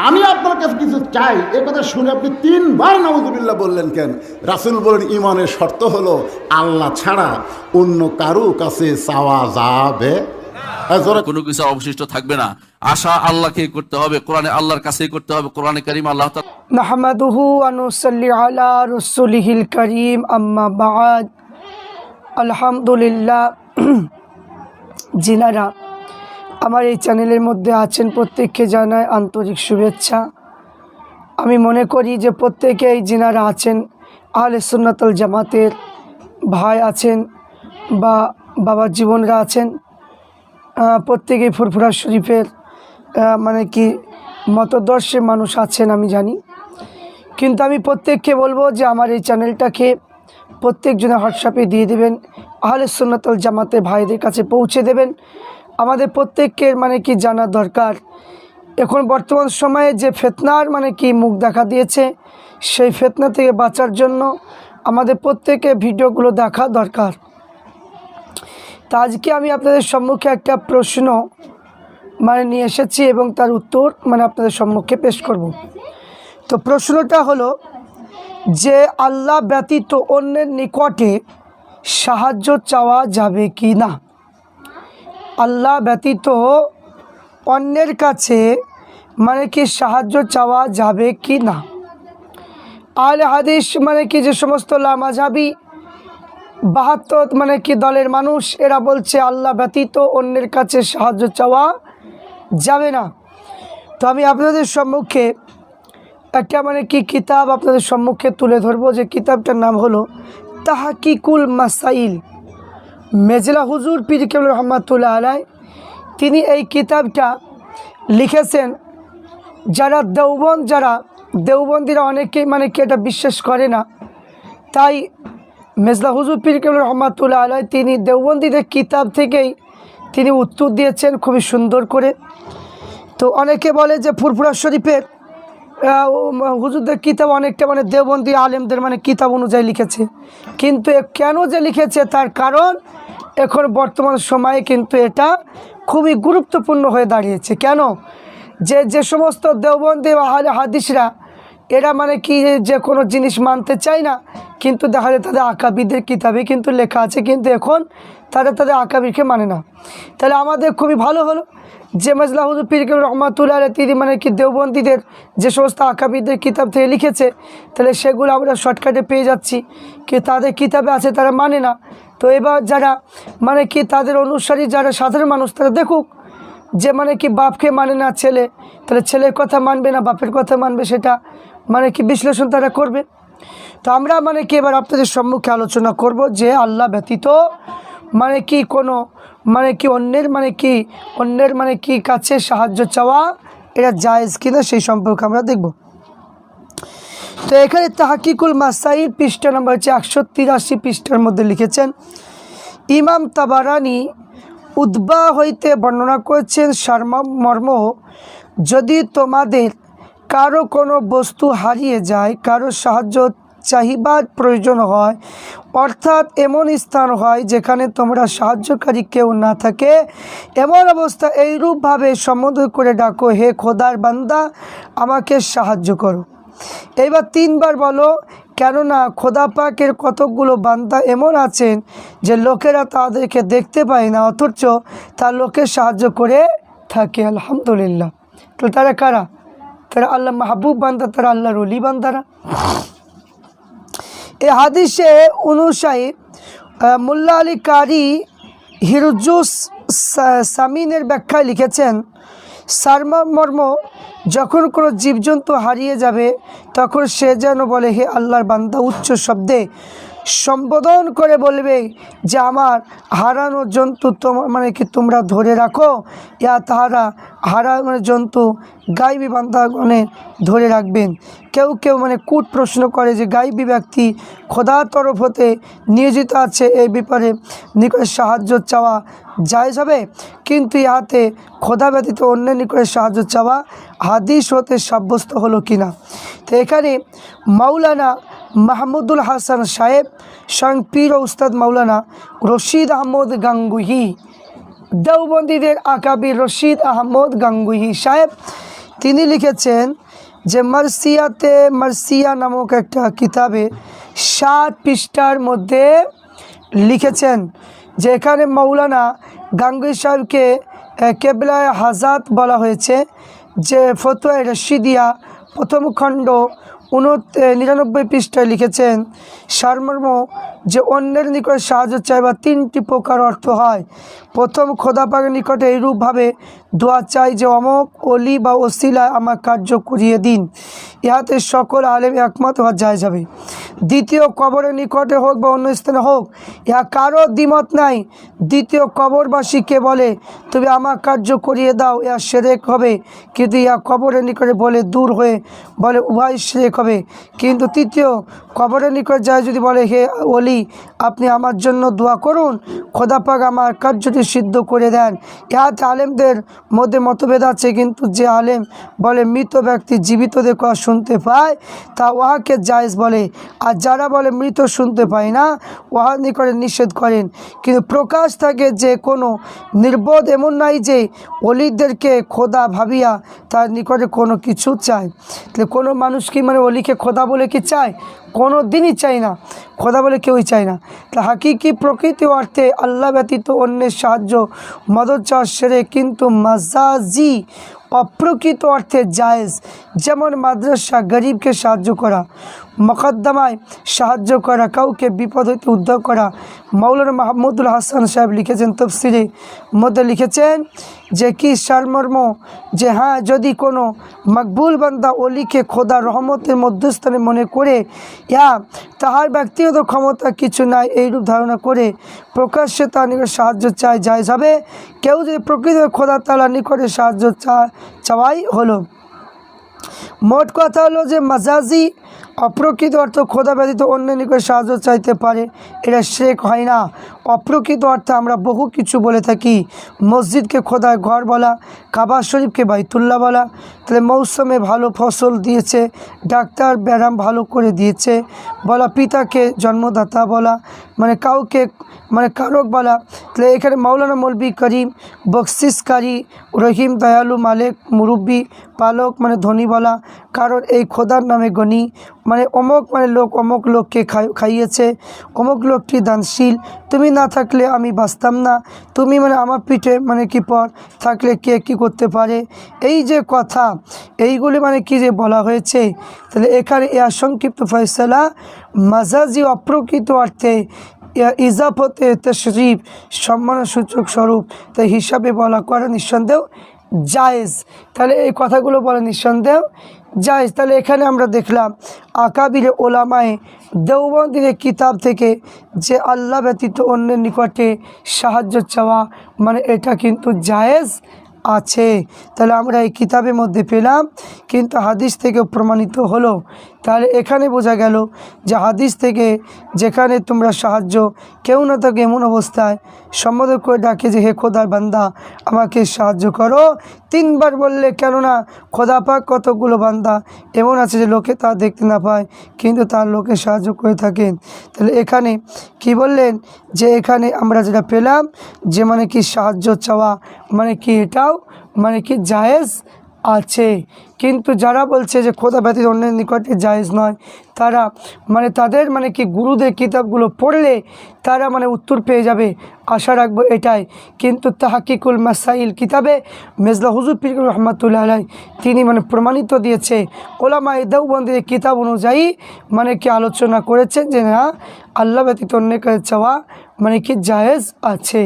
আমি আপনার কাছে কিছু চাই এ কথা শুনে আপনি তিনবার নাউজুবিল্লা বললেন কেন? রাসুল বলেন ইমানের শর্ত হলো আল্লাহ ছাড়া অন্য কারও কাছে চাওয়া যাবে হ্যাঁ, কোনো কিছু অবশিষ্ট থাকবে না। আশা আল্লাহকে করতে হবে কোরআনে আল্লাহর কাছেই করতে হবে কোরআনে করিম আল্লাহ মাহমাদুহু আনুসাল্লি আলা রসুলিহিল করিম আম্মা বাদ। আলহামদুলিল্লাহ। জিনারা আমার এই চ্যানেলের মধ্যে আছেন প্রত্যেককে জানায় আন্তরিক শুভেচ্ছা। আমি মনে করি যে প্রত্যেকেই জিনারা আছেন, আহলে সুন্নাতুল জামাতের ভাই আছেন বা বাবার জীবনরা আছেন প্রত্যেকেই ফুরফুরা শরীফের মানে কি মতদর্শে মানুষ আছেন আমি জানি। কিন্তু আমি প্রত্যেককে বলব যে আমার এই চ্যানেলটাকে প্রত্যেকজনে হোয়াটসঅ্যাপে দিয়ে দেবেন, আহলে সুন্নাতল জামাতে ভাইদের কাছে পৌঁছে দেবেন। আমাদের প্রত্যেকের মানে কি জানা দরকার। এখন বর্তমান সময়ে যে ফেতনার মানে কি মুখ দেখা দিয়েছে, সেই ফেতনা থেকে বাঁচার জন্য আমাদের প্রত্যেকে ভিডিওগুলো দেখা দরকার। তা আজকে আমি আপনাদের সম্মুখে একটা প্রশ্ন মানে নিয়ে এসেছি এবং তার উত্তর মানে আপনাদের সম্মুখে পেশ করব। তো প্রশ্নটা হলো যে আল্লাহ ব্যতীত অন্যের নিকটে সাহায্য চাওয়া যাবে কি না? আল্লাহ ব্যতীত অন্যের কাছে মানে কি সাহায্য চাওয়া যাবে কি না? আল হাদিস মানে কি যে সমস্ত লামাঝাবি, বাহাত্তর মানে কি দলের মানুষ, এরা বলছে আল্লাহ ব্যতীত অন্যের কাছে সাহায্য চাওয়া যাবে না। তো আমি আপনাদের সম্মুখে একটা মানে কি কিতাব আপনাদের সম্মুখে তুলে ধরবো, যে কিতাবটার নাম হলো তাহাকিকুল মাসাইল। মেজলা হুজুর পীর কেবল রহমাতুল্লাহ আলাই তিনি এই কিতাবটা লিখেছেন। যারা দেওবন্দ, যারা দেওবন্দিরা অনেকেই মানে কি এটা বিশ্বাস করে না। তাই মেজলা হুজুর পীর কেবল রহমাতুল্লাহ আলাই তিনি দেওবন্দিদের কিতাব থেকেই তিনি উত্তর দিয়েছেন খুবই সুন্দর করে। তো অনেকে বলে যে ফুরফুরা শরীফের হুজুরদের কিতাব অনেকটা মানে দেবন্দী আলেমদের মানে কিতাব অনুযায়ী লিখেছে। কিন্তু কেন যে লিখেছে তার কারণ এখন বর্তমান সময়ে কিন্তু এটা খুবই গুরুত্বপূর্ণ হয়ে দাঁড়িয়েছে। কেন? যে যে সমস্ত দেওবন্দি হাদিসরা এরা মানে কি যে কোনো জিনিস মানতে চায় না, কিন্তু দেখা যায় তাদের আকাবিদের কিতাবে কিন্তু লেখা আছে, কিন্তু এখন তারা তাদের আকাবিরকে মানে না। তাহলে আমাদের খুবই ভালো হলো যে মজলা পীরকে রহমাতুল্লাহ তিনি মানে কি দেওবন্দীদের যে সমস্ত আকাবিদের কিতাব থেকে লিখেছে, তাহলে সেগুলো আমরা শর্টকাটে পেয়ে যাচ্ছি, কি তাদের কিতাবে আছে তারা মানে না। তো এবার যারা মানে কি তাদের অনুসারী যারা সাধারণ মানুষ, তারা দেখুক যে মানে কি বাপকে মানে না ছেলে, তাহলে ছেলের কথা মানবে না, বাপের কথা মানবে সেটা। মানে কি বিশ্লেষণ তারা করবে? তো আমরা মানে কি এবার আপনাদের সম্মুখে আলোচনা করব যে আল্লাহ ব্যতীত মানে কি কোনো মানে কি অন্যের মানে কি অন্যের মানে কি কাছে সাহায্য চাওয়া এটা জায়েজ কিনা সেই সম্পর্কে আমরা দেখব। তো এখানে তাহাকিকুল মাসাই পৃষ্ঠা নম্বর হচ্ছে একশো তিরাশি পৃষ্ঠার মধ্যে লিখেছেন, ইমাম তাবারানি উদ্বা হইতে বর্ণনা করেছেন মর্ম, যদি তোমাদের কারও কোনো বস্তু হারিয়ে যায়, কারও সাহায্য চাহিবার প্রয়োজন হয়, অর্থাৎ এমন স্থান হয় যেখানে তোমরা সাহায্যকারী কেউ না থাকে। এমন অবস্থা এইরূপভাবে সম্বোধন করে ডাকো, হে খোদার বান্দা, আমাকে সাহায্য করো। এইবার তিনবার বলো, কেননা খোদা পাকের কতকগুলো বান্দা এমন আছেন যে লোকেরা তাদেরকে দেখতে পায় না, অথচ তার লোকের সাহায্য করে থাকে। আলহামদুলিল্লাহ। তো তারা কারা? তারা আল্লাহ মাহবুব বান্দা, তারা আল্লাহর অলি বান্দারা এ হাদিসে অনুসায়ী মোল্লা আলী কারি হিরুজুস সামিনের ব্যাখ্যায় লিখেছেন, সারমা মর্ম যখন কোনো জীবজন্তু হারিয়ে যাবে, তখন সে যেন বলে, হে আল্লাহর বান্দা, উচ্চ শব্দে সম্বোধন করে বলবে যে, আমার হারানো জন্তু তোমার মানে কি তোমরা ধরে রাখো? ইয়া তাহারা হারানো জন্তু গাইবি বান্দাগণে ধরে রাখবেন। কেউ কেউ মানে কূট প্রশ্ন করে যে, গাইবি ব্যক্তি খোদার তরফ হতে নিয়োজিত আছে, এই ব্যাপারে নিকটে সাহায্য চাওয়া জায়জ হবে? কিন্তু ইহাতে খোদা ব্যতীত অন্যের নিকটে সাহায্য চাওয়া হাদিস হতে সাব্যস্ত হলো কিনা? তো এখানে মাওলানা মাহমুদুল হাসান সাহেব স্বয়ং পীর উস্তাদ মাওলানা রশিদ আহমদ গাঙ্গুহি, দেওবন্দীদের আকাবির রশিদ আহমদ গাঙ্গুহি সাহেব, তিনি লিখেছেন যে মার্সিয়াতে মার্সিয়া নামক একটা কিতাবে সাত পৃষ্ঠার মধ্যে লিখেছেন যে এখানে মৌলানা গাঙ্গুই সাহেবকে কেবলায় হাজাত বলা হয়েছে। যে ফতোয় রশিদিয়া প্রথম খণ্ড উন নিরানব্বই পৃষ্ঠায় লিখেছেন সারমর্ম যে অন্যের নিকট সাহায্য চাইবা তিনটি প্রকার অর্থ হয়। প্রথম, খোদাপাকের নিকটে এইরূপভাবে দোয়া চাই যে, অমক অলি বা ওসিলায় আমার কার্য করিয়ে দিন। ইহাতে সকল আলেম একমত হওয়া যায় যাবে। দ্বিতীয়, কবরের নিকটে হোক বা অন্য স্থানে হোক, ইহা কারও দ্বিমত নাই। দ্বিতীয়, কবরবাসীকে বলে, তুমি আমার কার্য করিয়ে দাও, ইহা সেরেক হবে। কিন্তু ইহা কবরের নিকটে বলে দূর হয়ে বলে উভয় সেরেক হবে। কিন্তু তৃতীয়, কবরের নিকট যায় যদি বলে, হে অলি আপনি আমার জন্য দোয়া করুন। খোদাপাক আমার কার্যটি সিদ্ধ করে দেন। ইহাতে আলেমদের মধ্যে মতভেদ আছে, কিন্তু যে আলেম বলে মৃত ব্যক্তি জীবিতদের কথা শুনতে পায়, তা উহাকে জায়েজ বলে। আর যারা বলে মৃত শুনতে পায় না, উহার নিকটে নিষেধ করেন। কিন্তু প্রকাশ থাকে যে কোনো নির্বোধ এমন নাই যে অলিদেরকে খোদা ভাবিয়া তার নিকটে কোনো কিছু চায়। তাহলে কোনো মানুষ কি মানে অলিকে খোদা বলে কি চায়? কোনো দিনই চাই না। খোদা বলে কেউই চায় না। তা হাকিকি প্রকৃতি অর্থে আল্লাহ ব্যতীত অন্যের সাহায্য মদত চাষ সেরে কিন্তু মাজাজি অপ্রকৃত অর্থে জায়েজ। যেমন মাদ্রাসা গরিবকে সাহায্য করা। মকদ্দমায় সাহায্য করা, কাউকে বিপদ হইতে উদ্ধার করা। মৌলানা মাহমুদুল হাসান সাহেব লিখেছেন তফসিরে মধ্যে লিখেছেন যে, কি সারমর্ম যে হ্যাঁ যদি কোনো মকবুল বান্দা অলিকে খোদা রহমতের মধ্যস্থানে মনে করে, ইয়া, তাহার ব্যক্তিগত ক্ষমতা কিছু নাই এইরূপ ধারণা করে, প্রকাশ্যে তার নিকট সাহায্য চায় যায় যাবে কেউ যদি প্রকৃত খোদা তালা নিকটে সাহায্য চা, চাওয়াই হলো। মোট কথা হলো যে মাজাজি অপ্রকৃত অর্থ খোদা ব্যতীত অন্য নিকট সাহায্য চাইতে পারে। এটা শেখ হয় না। অপ্রকৃত অর্থে আমরা বহু কিছু বলে থাকি। মসজিদকে খোদার ঘর বলা, কাবা শরীফকে বাইতুল্লাহ বলা, তাহলে মৌসুমে ভালো ফসল দিয়েছে, ডাক্তার ব্যায়াম ভালো করে দিয়েছে বলা, পিতাকে জন্মদাতা বলা মানে কাউকে মানে কারক বলা, তাহলে এখানে মাওলানা মৌলবী করিম বকশিসকারী রহিম দয়ালু মালিক, মুরব্বী, পালক মানে ধনী বলা, কারণ এই খোদার নামে গণি। মানে অমুক মানে লোক অমুক লোককে খাই- খাইয়েছে, অমুক লোকটি দানশীল। তুমি না থাকলে আমি বাঁচতাম না। তুমি মানে আমার পিঠে মানে কি পর থাকলে কে কি করতে পারে? এই যে কথা, এইগুলি মানে কি যে বলা হয়েছে? তাহলে এখানে এ সংক্ষিপ্ত ফয়সলা, মাজাজি অপ্রকৃত অর্থে ইজাফতে তশরিফ সম্মানসূচক স্বরূপ। তাই হিসাবে বলা করা নিঃসন্দেহ জায়েজ। তাহলে এই কথাগুলো বলা নিঃসন্দেহ জায়েজ। তাহলে এখানে আমরা দেখলাম আকাবিরে ওলামায় দেওবন্দির কিতাব থেকে যে আল্লাহ ব্যতীত অন্যের নিকটে সাহায্য চাওয়া মানে এটা কিন্তু জায়েজ আছে। তাহলে আমরা এই কিতাবের মধ্যে পেলাম, কিন্তু হাদিস থেকে প্রমাণিত হলো। তাহলে এখানে বোঝা গেল যে হাদিস থেকে যেখানে তোমরা সাহায্য, কেউ না থাকে এমন অবস্থায় সম্বোধন করে ডাকে যে, হে খোদার বান্দা, আমাকে সাহায্য করো। তিনবার বললে, কেননা খোদা পাক কতগুলো বান্দা এমন আছে যে লোকে তা দেখতে না পায়, কিন্তু তার লোকে সাহায্য করে থাকেন। তাহলে এখানে কি বললেন? যে এখানে আমরা যেটা পেলাম, যে মানে কি সাহায্য চাওয়া মানে কি এটাও মানে কি জায়েজ আছে। কিন্তু যারা বলছে যে খোদা ব্যতীত অন্যের নিকটে জায়েজ নয়, তারা মানে তাদের মানে কি গুরুদের কিতাবগুলো পড়লে তারা মানে উত্তর পেয়ে যাবে। আশা রাখব এটাই। কিন্তু তাহাকিকুল মাসাইল কিতাবে মেজলা হুজুর পীর রহমতুল্লাহ আলাই তিনি মানে প্রমাণিত দিয়েছে ওলামা দেওবন্দির কিতাব অনুযায়ী মানে কি আলোচনা করেছেন যে না, আল্লাহ ব্যতীত অন্যের কাছে চাওয়া মানে কি জায়েজ আছে।